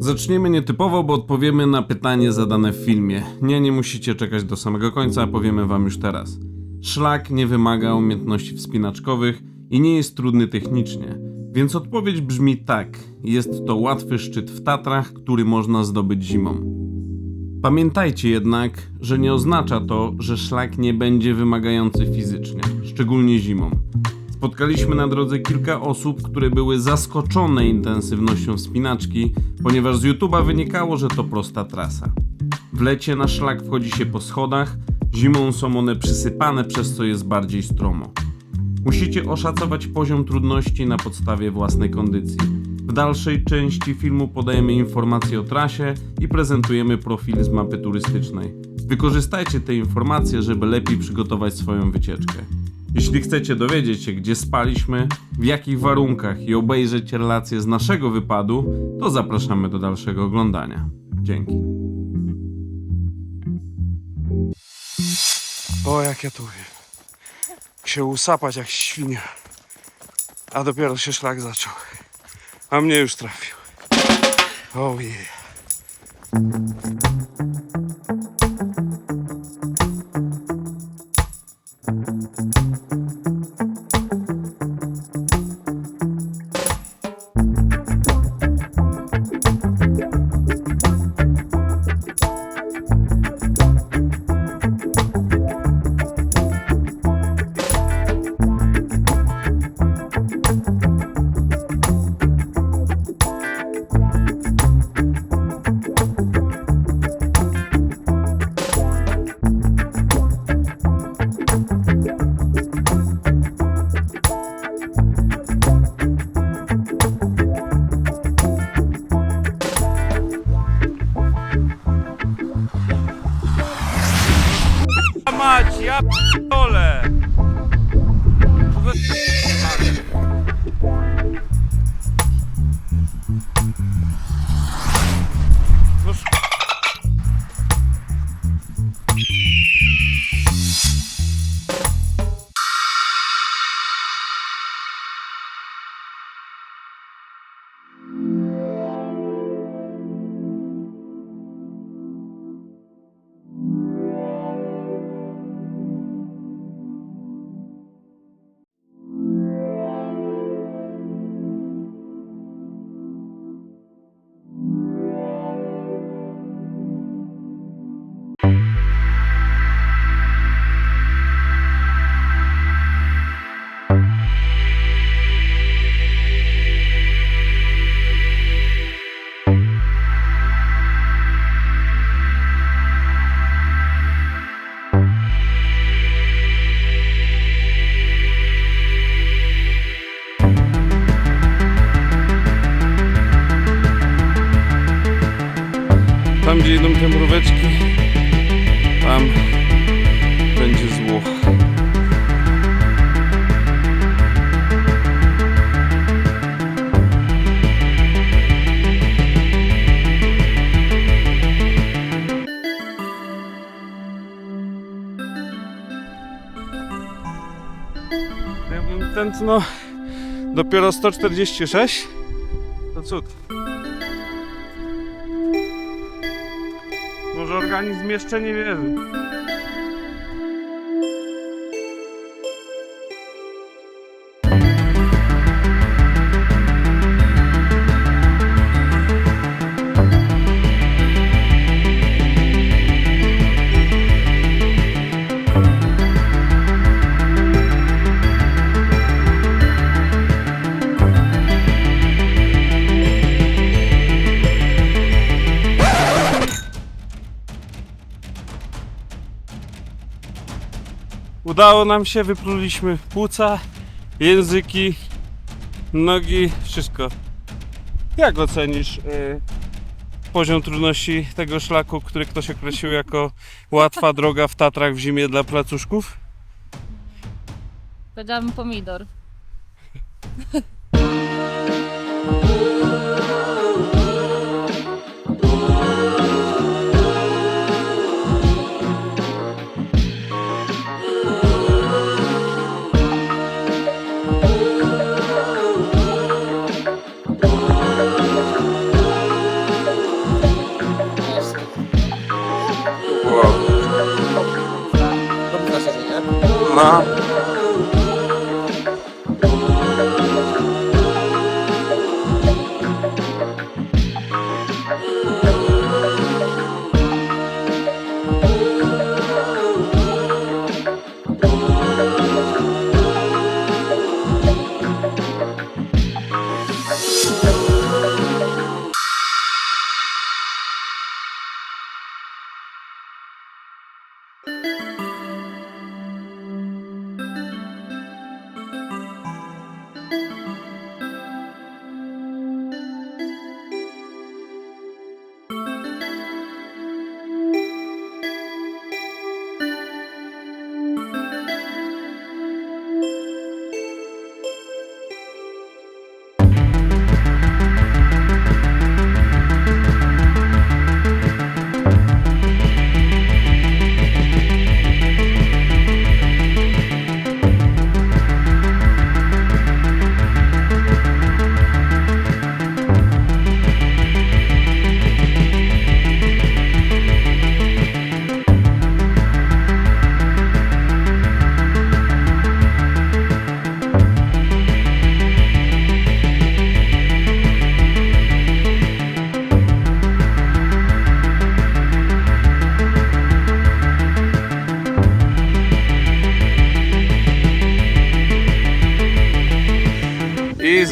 Zaczniemy nietypowo, bo odpowiemy na pytanie zadane w filmie. Nie, nie musicie czekać do samego końca, powiemy wam już teraz. Szlak nie wymaga umiejętności wspinaczkowych i nie jest trudny technicznie, więc odpowiedź brzmi tak. Jest to łatwy szczyt w Tatrach, który można zdobyć zimą. Pamiętajcie jednak, że nie oznacza to, że szlak nie będzie wymagający fizycznie, szczególnie zimą. Spotkaliśmy na drodze kilka osób, które były zaskoczone intensywnością wspinaczki, ponieważ z YouTube'a wynikało, że to prosta trasa. W lecie na szlak wchodzi się po schodach, zimą są one przysypane, przez co jest bardziej stromo. Musicie oszacować poziom trudności na podstawie własnej kondycji. W dalszej części filmu podajemy informacje o trasie i prezentujemy profil z mapy turystycznej. Wykorzystajcie te informacje, żeby lepiej przygotować swoją wycieczkę. Jeśli chcecie dowiedzieć się, gdzie spaliśmy, w jakich warunkach i obejrzeć relacje z naszego wypadu, to zapraszamy do dalszego oglądania. Dzięki. O, jak ja tu. Się usapać jak świnia. A dopiero się szlak zaczął. A mnie już trafił. O je. Mać, ja p***ole! Tam, Ja bym tętno dopiero 146. To cud. Może organizm jeszcze nie wierzy. Udało nam się, wypluliśmy płuca, języki, nogi, wszystko. Jak ocenisz y, poziom trudności tego szlaku, który ktoś określił jako łatwa droga w Tatrach w zimie dla placuszków? Powiedziałabym pomidor.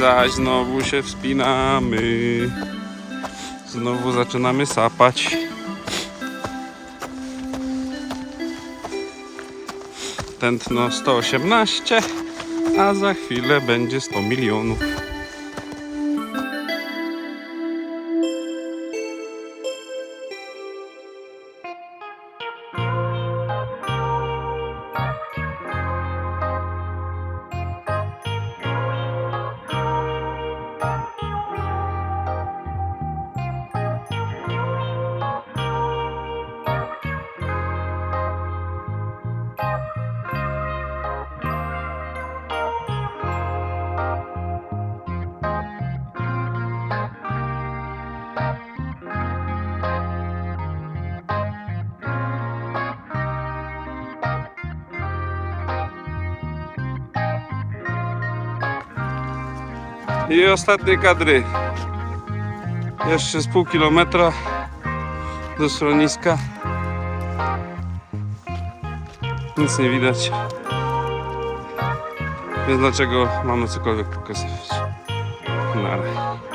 zaś znowu się wspinamy. Znowu zaczynamy sapać. Tętno 118, a za chwilę będzie 100 milionów. I ostatnie kadry. Jeszcze z pół kilometra do schroniska. Nic nie widać. Więc dlaczego mamy cokolwiek pokazywać? Nara.